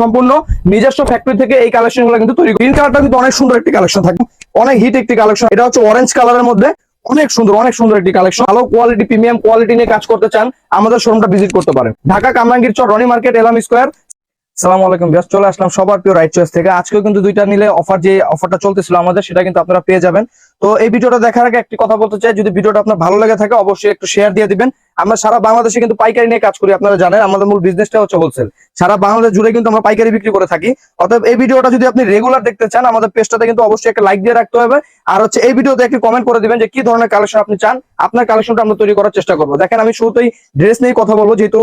সম্পূর্ণ নিজস্ব ফ্যাক্টরি থেকে এই কালেকশনগুলো কিন্তু তৈরি গ্রিন কালারটা কিন্তু অনেক সুন্দর একটি কালেকশন থাকে। অনেক হিট একটি কালেকশন এটা হচ্ছে অরেঞ্জ কালারের মধ্যে অনেক সুন্দর অনেক সুন্দর একটি কালেকশন ভালো কোয়ালিটি প্রিমিয়াম কোয়ালিটি নিয়ে কাজ করতে চান, আমাদের শোরুমটা ভিজিট করতে পারেন। ঢাকা কামরাঙ্গীর চর, রনি মার্কেট এলাম স্কোয়ার সালাম আলাইকুম বিয়াস চলে আসলাম সবার প্রিয় রাইট চয়েস থেকে। আজকেও কিন্তু দুইটা নিলে অফার যে অফারটা চলতেছিল আমাদের, সেটা কিন্তু আপনারা পেয়ে যাবেন। তো এই ভিডিওটা দেখার আগে একটি কথা বলতে চাই। যদি ভিডিওটা আপনার ভালো লেগে থাকে, অবশ্যই একটু শেয়ার দিয়ে দিবেন। আমরা সারা বাংলাদেশে কিন্তু পাইকারি নিয়ে কাজ করি, আপনারা জানেন। আমাদের মূল বিজনেসটা হচ্ছে হোলসেল সারা বাংলাদেশ জুড়ে কিন্তু আমরা পাইকারি বিক্রি করে থাকি। অতএব এই ভিডিওটা যদি আপনি রেগুলার দেখতে চান, আমাদের পেজটাতে কিন্তু অবশ্যই একটা লাইক দিয়ে রাখতে হবে। আর হচ্ছে এই ভিডিওতে একটি কমেন্ট করে দিবেন যে, কি ধরনের কালেকশন আপনি চান? আপনার কালেকশনটা আমরা তৈরি করার চেষ্টা করব। দেখেন, আমি শুরুতেই ড্রেস নিয়ে কথা বলব, যেহেতু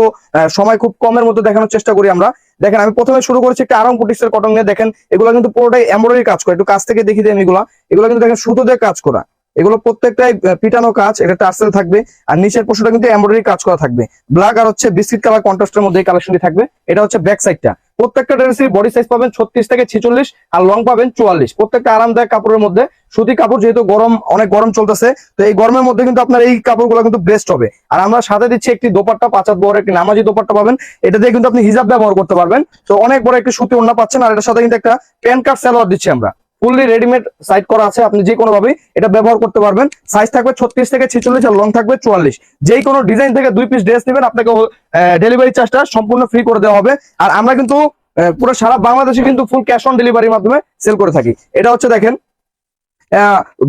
সময় খুব কমের মধ্যে দেখানোর চেষ্টা করি আমরা। দেখেন, আমি প্রথমে শুরু করেছি একটা আরাম কুটিক্সের কটন নিয়ে। দেখেন, এগুলো কিন্তু পুরোটাই এমব্রয়ডারি কাজ করে। একটু কাছ থেকে দেখিয়ে দেন এগুলো। এগুলো কিন্তু দেখেন সুতো দিয়ে কাজ করা। এগুলো প্রত্যেকটাই পিটানো কাজ, এটা টার্সেল থাকবে। আর নিচের পোর্শনটা কিন্তু এমব্রয়ডারি কাজ করা থাকবে। ব্ল্যাক আর হচ্ছে বিস্কিট কালার কন্ট্রাস্টের মধ্যে কালেকশনটি থাকবে। এটা হচ্ছে ব্যাক সাইডটা প্রত্যেকটা ড্রেসের বডি সাইজ পাবেন ছত্রিশ থেকে ছেচল্লিশ আর লং পাবেন চুয়াল্লিশ। প্রত্যেকটা আরামদায়ক কাপড়ের মধ্যে। সুতি কাপড় যেহেতু গরম, অনেক গরম চলতেছে, তো এই গরমের মধ্যে কিন্তু আপনার এই কাপড়গুলো কিন্তু বেস্ট হবে। আর আমরা সাথে দিচ্ছি একটি দোপাট্টা পাঁচাত বড় একটি নামাজি দোপাট্টা পাবেন। এটা দিয়ে কিন্তু আপনি হিজাব ব্যবহার করতে পারবেন। তো অনেক বড় একটি সুতি ওড়না পাচ্ছেন, আর এটার সাথে কিন্তু একটা প্যান কার্ড সালোয়ার দিচ্ছি আমরা। ফুললি রেডিমেড সাইড করা আছে, আপনি যে কোনো ভাবে এটা ব্যবহার করতে পারবেন। সাইজ থাকবে ছত্রিশ থেকে ছেচল্লিশ আর লং থাকবে চুয়াল্লিশ। যেই কোনো ডিজাইন থেকে দুই পিস ড্রেস নেবেন, আপনাকে ডেলিভারি চার্জটা সম্পূর্ণ ফ্রি করে দেওয়া হবে। আর আমরা কিন্তু পুরো সারা বাংলাদেশে কিন্তু ফুল ক্যাশ অন ডেলিভারির মাধ্যমে সেল করে থাকি। এটা হচ্ছে দেখেন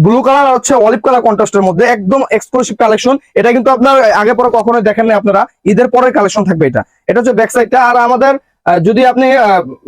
ব্লু কালার হচ্ছে অলিভ কালার কন্ট্রাস্টের মধ্যে একদম এক্সক্লুসিভ কালেকশন এটা কিন্তু আপনার, আগে পরে কখনোই দেখেন না আপনারা। ঈদের পরের কালেকশন থাকবে এটা। এটা হচ্ছে ব্যাক সাইডটা আর আমাদের যদি আপনি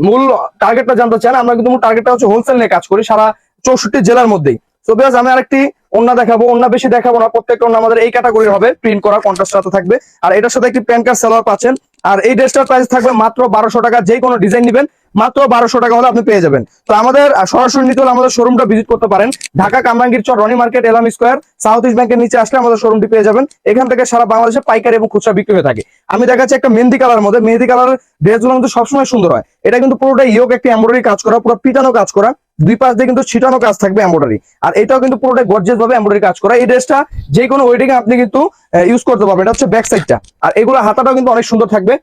মূল টার্গেটটা জানতে চান, আমরা কিন্তু মূল টার্গেটটা হচ্ছে হোলসেল নিয়ে কাজ করি সারা চৌষট্টি জেলার মধ্যেই। বেশ আমি আরেকটি অন্য দেখাবো অন্য বেশি দেখাবো না, প্রত্যেকটা অন্য আমাদের এই ক্যাটাগরির হবে প্রিন্ট করা কন্ট্রাস্ট সাথে থাকবে। আর এটার সাথে একটি প্যান কার্ড সালোয়ার পাচ্ছেন। আর এই ড্রেসটার প্রাইস থাকবে মাত্র বারোশো টাকা, যে কোনো ডিজাইন নেবেন, মাত্র বারোশো টাকা হলে আপনি পেয়ে যাবেন। তো আমাদের সরাসরি নিতে হলে আমাদের শোরুমটা ভিজিট করতে পারেন। Dhaka Kamrangir Char, Roni market Elham square south east ব্যাংকের নিচে আসলে আমাদের শোরুমটি পেয়ে যাবেন। এখান থেকে সারা বাংলাদেশে পাইকারি এবং খুচরা বিক্রি হয়ে থাকে। আমি দেখাচ্ছি একটা মেহেন্দি কালার মধ্যে। মেহেন্দি কালার ড্রেসগুলো কিন্তু সবসময় সুন্দর হয়। এটা কিন্তু পুরোটাই ইয়োগ একটি এমব্রয়ডারি কাজ করা, পুরো পিটানো কাজ করা। দুই পাশ দিয়ে কিন্তু ছিটানো কাজ থাকবে এম্বয়ডারি আর এটাও কিন্তু পুরোটাই গর্জেস ভাবে এম্বয়ডারি কাজ করা। এই ড্রেসটা যে কোনো ওয়েডিং আপনি কিন্তু ইউজ করতে পারবেন। এটা হচ্ছে ব্যাক সাইডটা আর এগুলো হাতাটাও কিন্তু অনেক সুন্দর থাকবে।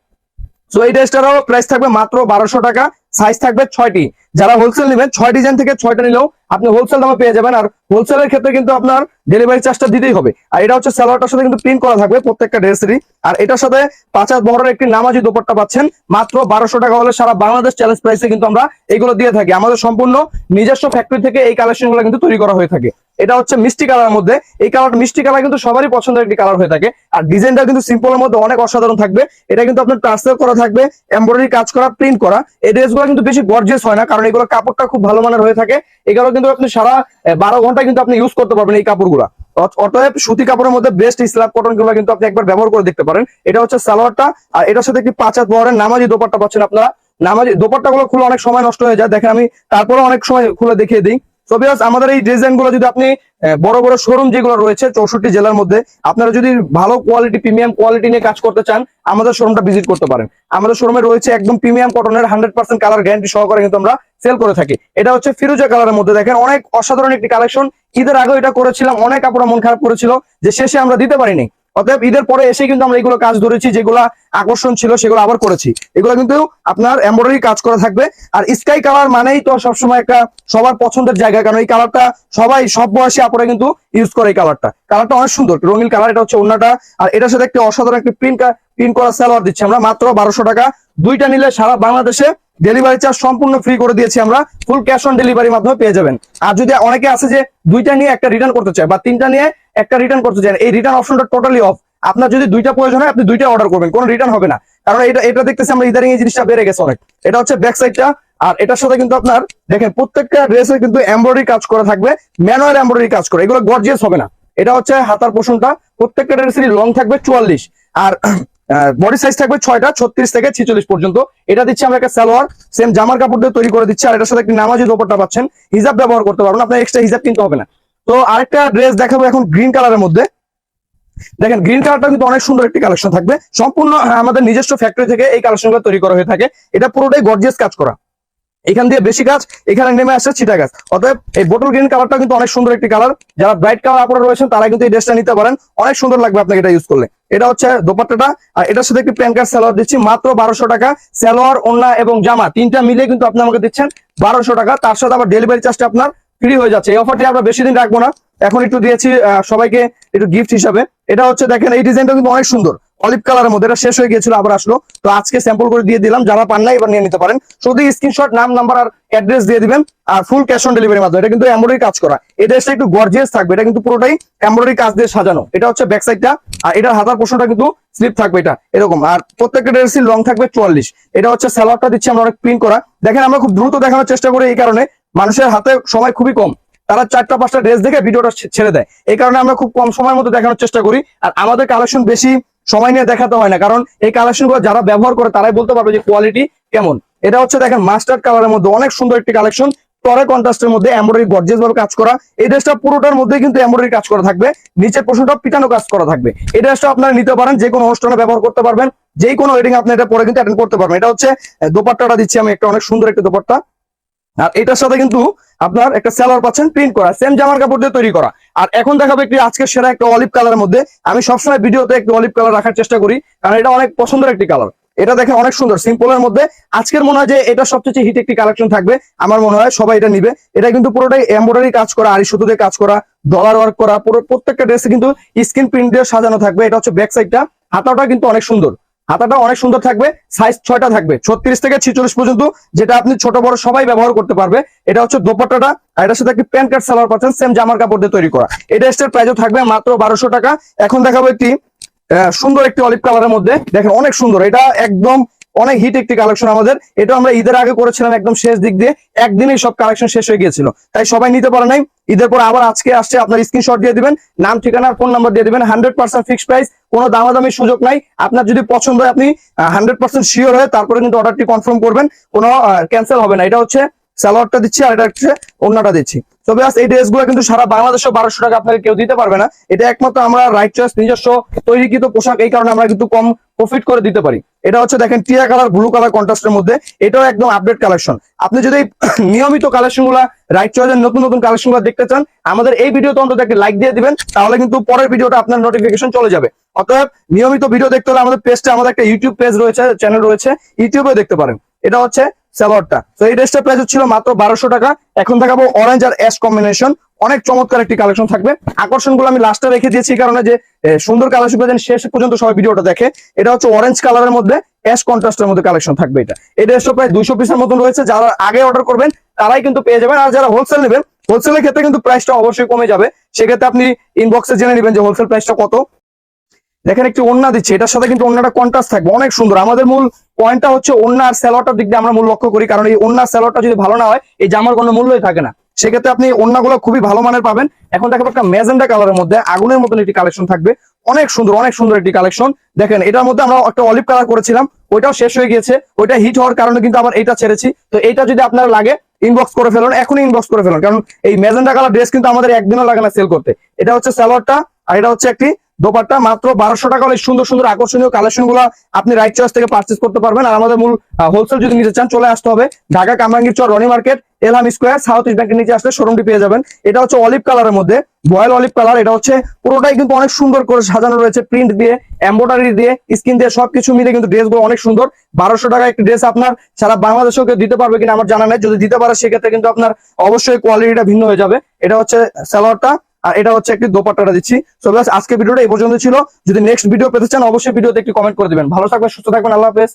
সো এই ড্রেসটারও প্রাইস থাকবে মাত্র বারোশো টাকা। সাইজ থাকবে ছয়টি। যারা হোলসেল নেবেন, ছয় ডিজাইন থেকে ছয়টা নিলেও আপনি হোলসেল দামে পেয়ে যাবেন আর হোলসেলের ক্ষেত্রে কিন্তু আপনার ডেলিভারি চার্জটা দিতেই হবে। আর এটা হচ্ছে সালোয়ারটার সাথে কিন্তু প্রিন্ট করা থাকবে প্রত্যেকটা ড্রেসেরই আর এটার সাথে পাঁচ হাত বহরের একটি নামাজি দোপাট্টা পাচ্ছেন। মাত্র বারোশো টাকা হলে সারা বাংলাদেশ চ্যালেঞ্জ প্রাইসে কিন্তু আমরা এগুলো দিয়ে থাকি। আমাদের সম্পূর্ণ নিজস্ব ফ্যাক্টরি থেকে এই কালেকশনগুলো কিন্তু তৈরি করা হয়ে থাকে। এটা হচ্ছে মিষ্টি কালার মধ্যে। এই কালার মিষ্টি কালার কিন্তু সবারই পছন্দের একটি কালার হয়ে থাকে। আর ডিজাইনটা কিন্তু সিম্পলের মধ্যে অনেক অসাধারণ থাকবে। এটা কিন্তু আপনার ট্রান্সফার করা থাকবে এমব্রয়ডারি কাজ করা প্রিন্ট করা। এই ড্রেসগুলো কিন্তু বেশি গর্জিয়াস হয় না, কারণ এগুলো কাপড়টা খুব ভালো মানের হয়ে থাকে। এগুলো কিন্তু আপনি সারা বারো ঘণ্টা কিন্তু আপনি ইউজ করতে পারবেন এই কাপড়গুলো। অত- অতএব সুতি কাপড়ের মধ্যে বেস্ট স্ল্যাব কটনগুলো কিন্তু আপনি একবার ব্যবহার করে দেখতে পারেন। এটা হচ্ছে সালোয়ারটা, আর এটার সাথে একটি পাঁচ হাত বহরের নামাজি দোপাট্টা পাচ্ছেন আপনারা। নামাজি দোপাট্টা গুলো খুলে অনেক সময় নষ্ট হয়ে যায়। দেখেন আমি তারপরে অনেক সময় খুলে দেখিয়ে দিই। আমাদের এই ডিজাইনগুলো যদি আপনি বড় বড় শোরুম যেগুলো রয়েছে, চৌষট্টি জেলার মধ্যে, আপনারা যদি ভালো কোয়ালিটি প্রিমিয়াম কোয়ালিটি নিয়ে কাজ করতে চান, আমাদের শোরুমটা ভিজিট করতে পারেন। আমাদের শোরুমে রয়েছে একদম প্রিমিয়াম কটনের হান্ড্রেড পার্সেন্ট কালার গ্যারান্টি সহকারে কিন্তু আমরা সেল করে থাকি। এটা হচ্ছে ফিরোজা কালারের মধ্যে দেখেন, অনেক অসাধারণ একটি কালেকশন ঈদের আগে এটা করেছিলাম, অনেক কাপড় মন খারাপ করেছিল যে শেষে আমরা দিতে পারিনি। অতএব ঈদের পরে এসে কিন্তু আমরা এগুলো কাজ ধরেছি, যেগুলো আকর্ষণ ছিল সেগুলো আবার করেছি। এগুলো কিন্তু আপনার এমব্রয়ডারি কাজ করা থাকবে। আর স্কাই কালার মানেই তো সবসময় একটা সবার পছন্দের জায়গা, কারণ এই কালারটা সবাই, সব বয়সী আপনারা কিন্তু ইউজ করে এই কালারটা কালারটা অনেক সুন্দর, রঙিন কালার এটা হচ্ছে অন্যটা আর এটার সাথে একটা অসাধারণ একটি প্রিন্ট প্রিন্ট করা সালোয়ার দিচ্ছি আমরা, মাত্র বারোশো টাকা। দুইটা নিলে সারা বাংলাদেশে ডেলিভারি চার্জ সম্পূর্ণ ফ্রি করে দিয়েছি আমরা। ফুল ক্যাশ অন ডেলিভারির মাধ্যমে পেয়ে যাবেন। আর যদি অনেকে আছে যে দুইটা নিয়ে একটা রিটার্ন করতে চায় বা তিনটা নিয়ে একটা রিটার্ন করতে চান এই রিটার্ন অপশনটা টোটালি অফ আপনার যদি দুইটা প্রয়োজন হয়, আপনি দুইটা অর্ডার করবেন। কোনো রিটার্ন হবে না। কারণ এটা এটা দেখতেছি আমরা ইদারিং এই জিনিসটা বেড়ে গেছে অনেক। এটা হচ্ছে ব্যাক সাইডটা আর এটার সাথে কিন্তু আপনার, দেখেন প্রত্যেকটা ড্রেসে কিন্তু এমব্রয়ডারি কাজ করা থাকবে। ম্যানুয়াল এমব্রয়ডারি কাজ করে। এগুলো গর্জিয়াস হবে না। এটা হচ্ছে হাতার পোষণটা প্রত্যেকটা ড্রেসেরই লং থাকবে চুয়াল্লিশ। আর বডি সাইজ থাকবে ছয়টা, ছত্রিশ থেকে ছিচল্লিশ পর্যন্ত। এটা দিচ্ছি আমরা একটা সালোয়ার সেম জামার কাপড় দিয়ে তৈরি করে দিচ্ছি, আর এটার সাথে একটি নামাজি ওপরটা পাচ্ছেন। হিজাব ব্যবহার করতে পারবেন, আপনার এক্সট্রা হিজাব কিনতে হবে না। তো আরেকটা ড্রেস দেখাবো এখন গ্রিন কালারের মধ্যে। দেখেন গ্রিন কালারটা কিন্তু অনেক সুন্দর একটি কালেকশন থাকবে। সম্পূর্ণ আমাদের নিজস্ব ফ্যাক্টরি থেকে এই কালেকশনগুলো তৈরি করা হয়ে থাকে। এটা পুরোটাই গর্জিয়াস কাজ করা। এখান দিয়ে বেশি গাছ, এখানে নেমে আসছে ছিটা গাছ। অতএব এই বোটল গ্রিন কালারটা কিন্তু অনেক সুন্দর একটি কালার যারা ব্রাইট কালার আপনারা রয়েছেন তারা কিন্তু এই ড্রেসটা নিতে পারেন। অনেক সুন্দর লাগবে আপনাকে এটা ইউজ করলে। এটা হচ্ছে দোপাট্টাটা। আর এটার সাথে একটি প্যান কার্ড সালোয়ার দিচ্ছি, মাত্র বারোশো টাকা। সালোয়ার ওন্না এবং জামা তিনটা মিলিয়ে কিন্তু আপনি আমাকে দিচ্ছেন বারোশো টাকা। তার সাথে আবার ডেলিভারি চার্জটা আপনার ফ্রি হয়ে যাচ্ছে। এই অফারটি আমরা বেশি দিন রাখব না। এখন একটু দিয়েছি সবাইকে একটু গিফট হিসাবে। এটা হচ্ছে দেখেন, এই ডিজাইনটা কিন্তু অনেক সুন্দর। অলিভ কালারের মধ্যে এটা শেষ হয়ে গিয়েছিল, আবার আসলো। তো আজকে স্যাম্পল করে দিয়ে দিলাম, যারা পান না এবার নিয়ে নিতে পারেন। শুধু স্ক্রিনশট নাম নাম্বার আর অ্যাড্রেস দিয়ে দিবেন, আর ফুল ক্যাশ অন ডেলিভারি মাধ্যমে। এটা কিন্তু এমব্রয়ডারি কাজ করা। এই ড্রেসটা একটু গর্জিয়াস থাকবে, এটা কিন্তু পুরোটাই এমব্রয়ডারি কাজ দিয়ে সাজানো। এটা হচ্ছে ব্যাক সাইডটা আর এটার হাতার পোর্শনটা কিন্তু স্লিপ থাকবে এটা, এরকম। আর প্রত্যেকটা ড্রেসের লং থাকবে চুয়াল্লিশ। এটা হচ্ছে স্যালোয়ারটা দিচ্ছি আমরা অনেক প্রিন্ট করা। দেখেন আমরা খুব দ্রুত দেখানোর চেষ্টা করি এই কারণে। মানুষের হাতে সময় খুবই কম। তারা চারটা, পাঁচটা ড্রেস দেখে ভিডিওটা ছেড়ে দেয়। এই কারণে আমরা খুব কম সময়ের মধ্যে দেখানোর চেষ্টা করি। আর আমাদের কালেকশন বেশি সময় নিয়ে দেখাতে হয় না, কারণ এই কালেকশনগুলো যারা ব্যবহার করে তারাই বলতে পারবে যে কোয়ালিটি কেমন। এটা হচ্ছে দেখেন মাস্টার্ড কালারের মধ্যে অনেক সুন্দর একটি কালেকশন টরে কন্ট্রাস্টের মধ্যে এমব্রয়ডারি গর্জেস ভাবে কাজ করা। এই ড্রেসটা পুরোটার মধ্যে কিন্তু এমব্রয়ডারি কাজ করা থাকবে, নিচের পোর্শনটা পিটানো কাজ করা থাকবে। এই ড্রেসটা আপনারা নিতে পারেন, যে কোনো অনুষ্ঠানে ব্যবহার করতে পারবেন, যে কোনো ওয়েডিং আপনি এটা পরে কিন্তু অ্যাটেন্ড করতে পারবেন। এটা হচ্ছে দোপাট্টাটা দিচ্ছি আমি একটা অনেক সুন্দর একটা দোপাট্টা। আর এটার সাথে কিন্তু আপনার একটা সেলার পাচ্ছেন প্রিন্ট করা সেম জামার কাপড় দিয়ে তৈরি করা। আর এখন দেখাবো একটি আজকে সেরা একটা অলিভ কালারের মধ্যে। আমি সবসময় ভিডিওতে একটু অলিভ কালার রাখার চেষ্টা করি, কারণ এটা অনেক পছন্দের একটি কালার এটা দেখে অনেক সুন্দর সিম্পলের মধ্যে। আজকের মনে হয় যে এটা সবচেয়ে হিট একটি কালেকশন থাকবে, আমার মনে হয় সবাই এটা নিবে। এটা কিন্তু পুরোটাই এমব্রয়ডারি কাজ করা, আড়ি সুতো দিয়ে কাজ করা ডলার ওয়ার্ক করা, পুরো প্রত্যেকটা ড্রেসে কিন্তু স্ক্রিন প্রিন্ট দিয়ে সাজানো থাকবে। এটা হচ্ছে ব্যাক সাইডটা হাতাটা কিন্তু অনেক সুন্দর। হাতাটা অনেক সুন্দর থাকবে সাইজ ছয়টা থাকবে, ছত্রিশ থেকে ছিচল্লিশ পর্যন্ত যেটা আপনি ছোট বড় সবাই ব্যবহার করতে পারবে। এটা হচ্ছে দোপাট্টাটা, আর এটার সাথে একটি প্যান্ট কার্ড সালোয়ার পাচ্ছেন সেম জামার কাপড় দিয়ে তৈরি করা। এটা ড্রেসটার প্রাইসও থাকবে মাত্র বারোশো টাকা। এখন দেখাবো একটি সুন্দর একটি অলিভ কালারের মধ্যে। দেখেন অনেক সুন্দর, এটা একদম অনেক হিট একটি কালেকশন আমাদের। এটা আমরা ঈদের আগে করেছিলাম একদম শেষ দিক দিয়ে। একদিনেই সব কালেকশন শেষ হয়ে গিয়েছিল। তাই সবাই নিতে পারে নাই। ঈদের পর আবার আজকে আসছে, আপনার স্ক্রিনশট দিয়ে দিবেন। নাম, ঠিকানা ফোন নাম্বার দিয়ে দিবেন। হান্ড্রেড পার্সেন্ট ফিক্সড প্রাইস কোনো দামাদামির সুযোগ নাই। আপনার যদি পছন্দ হয়, আপনি হান্ড্রেড পার্সেন্ট শিওর হয়ে তারপরে কিন্তু অর্ডারটি কনফার্ম করবেন। কোনো ক্যান্সেল হবে না। এটা হচ্ছে স্যালোয়ারটা দিচ্ছি আর এটা হচ্ছে অন্যটা দিচ্ছি। তবে এই ড্রেসগুলো কিন্তু সারা বাংলাদেশে বারোশো টাকা আপনাকে কেউ দিতে পারবে না। এটা একমাত্র আমরা রাইট চয়েস নিজস্ব তৈরিকৃত পোশাক, এই কারণে আমরা কিন্তু কম প্রফিট করে দিতে পারি। এটা হচ্ছে দেখেন টিয়া কালার ব্লু কালার কন্ট্রাস্টের মধ্যে। এটাও একদম আপডেট কালেকশন আপনি যদি নিয়মিত কালেকশনগুলা রাইট চয়েসের নতুন নতুন কালেকশনগুলো দেখতে চান, আমাদের এই ভিডিওতে অন্তত একটা লাইক দিয়ে দিবেন, তাহলে কিন্তু পরের ভিডিওটা আপনার নোটিফিকেশন চলে যাবে। অতএব নিয়মিত ভিডিও দেখতে হলে আমাদের পেজটা আমাদের একটা ইউটিউব পেজ রয়েছে চ্যানেল রয়েছে ইউটিউবে দেখতে পারেন। এটা হচ্ছে সালোয়ারটা তো এই ড্রেসটা প্রাইস ছিল মাত্র বারোশো টাকা। এখন দেখাবো অরেঞ্জ আর অ্যাশ কম্বিনেশন অনেক চমৎকার একটি কালেকশন থাকবে। আকর্ষণগুলো আমি লাস্টে রেখে দিয়েছি কারণে যে সুন্দর কালেকশন শেষ পর্যন্ত সবাই ভিডিওটা দেখে। এটা হচ্ছে অরেঞ্জ কালারের মধ্যে অ্যাশ কন্ট্রাস্টের মধ্যে কালেকশন থাকবে এটা। এই ড্রেসটা প্রায় দুইশো পিসের মতন রয়েছে। যারা আগে অর্ডার করবেন, তারাই কিন্তু পেয়ে যাবেন। আর যারা হোলসেল নেবেন হোলসেলের ক্ষেত্রে কিন্তু প্রাইসটা অবশ্যই কমে যাবে। সেক্ষেত্রে আপনি ইনবক্সে জেনে নেবেন যে হোলসেল প্রাইসটা কত। দেখেন একটি ওন্না দিচ্ছে, এটার সাথে কিন্তু ওন্নাটা কন্ট্রাস্ট থাকবে, অনেক সুন্দর। আমাদের মূল পয়েন্টটা হচ্ছে ওন্না আর স্যালোয়ারটার দিক দিয়ে আমরা মূল লক্ষ্য করি, কারণ এই ওন্না স্যালোয়ারটা যদি ভালো না হয়, এই জামার কোনো মূল্যই থাকে না। সেক্ষেত্রে আপনি ওন্নাগুলো খুবই ভালো মানের পাবেন। এখন দেখাবো একটা ম্যাজেন্ডা কালারের মধ্যে আগুনের মতন একটি কালেকশন থাকবে। অনেক সুন্দর অনেক সুন্দর একটি কালেকশন দেখেন, এটার মধ্যে আমরা একটা অলিভ কালার করেছিলাম, ওইটাও শেষ হয়ে গিয়েছে। ওইটা হিট হওয়ার কারণে কিন্তু আবার এটা ছেড়েছি। তো এটা যদি আপনার লাগে ইনবক্স করে ফেলুন, এখনই ইনবক্স করে ফেলুন। কারণ এই ম্যাজেন্ডা কালার ড্রেস কিন্তু আমাদের একদিনও লাগে না সেল করতে। এটা হচ্ছে সালোয়ারটা আর এটা হচ্ছে একটি দোপাট্টা, মাত্র বারোশো টাকা। হলে সুন্দর সুন্দর আকর্ষণীয় কালেকশনগুলো আপনি রাইট চয়েস থেকে পার্চেস করতে পারবেন। আর আমাদের মূল হোলসেল যদি নিতে চান, চলে আসতে হবে Dhaka Kamrangir Char, Roni market Elham square south east ব্যাংকের নিচে আসলে শোরুমটি পেয়ে যাবেন। এটা হচ্ছে অলিভ কালারের মধ্যে বয়েল অলিভ কালার এটা হচ্ছে পুরোটাই কিন্তু অনেক সুন্দর করে সাজানো রয়েছে প্রিন্ট দিয়ে এম্ব্রয়ডারি দিয়ে স্কিন দিয়ে সবকিছু মিলে কিন্তু ড্রেসগুলো অনেক সুন্দর। বারোশো টাকা একটি ড্রেস আপনার সারা বাংলাদেশেও কেউ দিতে পারবে কিনা আমার জানা নেই, যদি দিতে পারে সেক্ষেত্রে কিন্তু আপনার অবশ্যই কোয়ালিটিটা ভিন্ন হয়ে যাবে। এটা হচ্ছে সালোয়ারটা আর এটা হচ্ছে একটি দোপাট্টাটা দিচ্ছি। সো আজকে ভিডিওটা এই পর্যন্ত ছিল। যদি নেক্সট ভিডিও পেতে চান, অবশ্যই ভিডিওতে একটি কমেন্ট করে দিবেন। ভালো থাকবেন, সুস্থ থাকবেন, আল্লাহ হাফেজ।